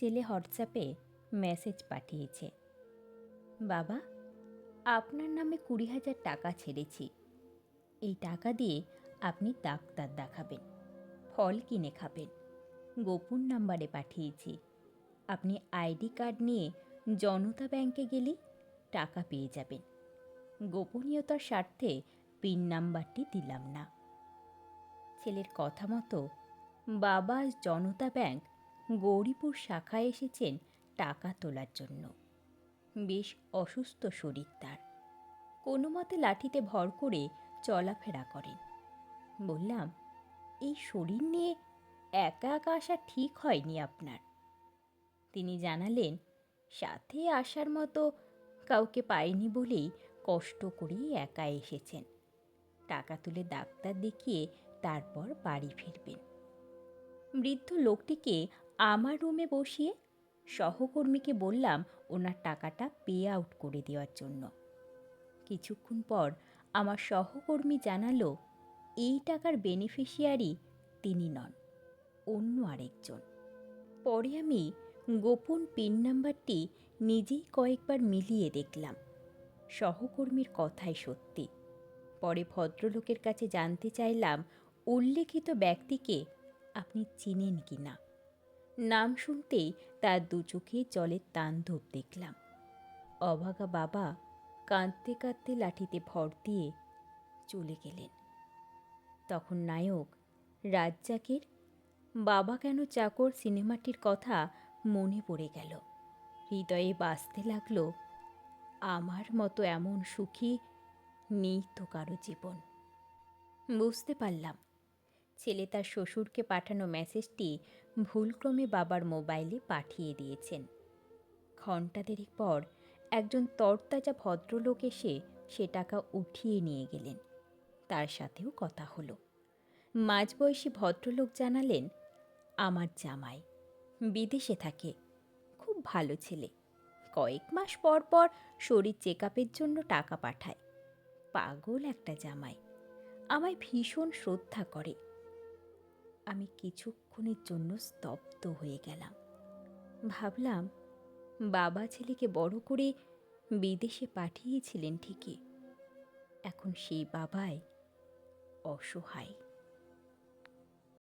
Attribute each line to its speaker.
Speaker 1: ছেলে হোয়াটসঅ্যাপে মেসেজ পাঠিয়েছে। বাবা, আপনার নামে কুড়ি হাজার টাকা ছেড়েছি। এই টাকা দিয়ে আপনি ডাক্তার দেখাবেন, ফল কিনে খাবেন। গোপন নাম্বারে পাঠিয়েছি। আপনি আইডি কার্ড নিয়ে জনতা ব্যাংকে গেলেই টাকা পেয়ে যাবেন। গোপনীয়তার স্বার্থে পিন নাম্বারটি দিলাম না। ছেলের কথা মতো বাবা জনতা ব্যাংক গৌরীপুর শাখায় এসেছেন টাকা তোলার জন্য। বেশ অসুস্থ শরীর তার। কোনো মতে লাঠিতে ভর করে চলাফেরা করেন। বললাম, এই শরীর নিয়ে একা একা আসা ঠিক হয়নি আপনার? তিনি জানালেন, সাথে আসার মতো কাউকে পায়নি বলেই কষ্ট করেই একা এসেছেন। টাকা তুলে ডাক্তার দেখিয়ে তারপর বাড়ি ফিরবেন। বৃদ্ধ লোকটিকে আমার রুমে বসিয়ে সহকর্মীকে বললাম ওনার টাকাটা পে আউট করে দেওয়ার জন্য। কিছুক্ষণ পর আমার সহকর্মী জানালো, এই টাকার বেনিফিশিয়ারি তিনি নন, অন্য আরেকজন। পরে আমি গোপন পিন নাম্বারটি নিজেই কয়েকবার মিলিয়ে দেখলাম, সহকর্মীর কথাই সত্যি। পরে ভদ্রলোকের কাছে জানতে চাইলাম, উল্লেখিত ব্যক্তিকে আপনি চিনেন কি না নাম শুনতেই তার দু চোখে জলের তাণ্ডব দেখলাম। অভাগা বাবা কাঁদতে কাঁদতে লাঠিতে ভর দিয়ে চলে গেলেন। তখন নায়ক রাজ্জাকের বাবা কেন চাকর সিনেমাটির কথা মনে পড়ে গেল। হৃদয়ে বাঁচতে লাগল, আমার মতো এমন সুখী নেই তো কারও জীবন। বুঝতে পারলাম ছেলে তার শ্বশুরকে পাঠানো মেসেজটি ভুলক্রমে বাবার মোবাইলে পাঠিয়ে দিয়েছেন। ঘণ্টা দেরিক পর একজন তরতাজা ভদ্রলোক এসে সে টাকা উঠিয়ে নিয়ে গেলেন। তার সাথেও কথা হলো। মাঝবয়সী ভদ্রলোক জানালেন, আমার জামাই বিদেশে থাকে, খুব ভালো ছেলে। কয়েক মাস পর পর শরীর চেক জন্য টাকা পাঠায়। পাগল একটা জামাই। আমায় ভীষণ শ্রদ্ধা করে। আমি কিছুক্ষণের জন্য স্তব্ধ হয়ে গেলাম। ভাবলাম, বাবা ছেলেকে বড় করে বিদেশে পাঠিয়েছিলেন ঠিকই। এখন সেই বাবাই অসহায়।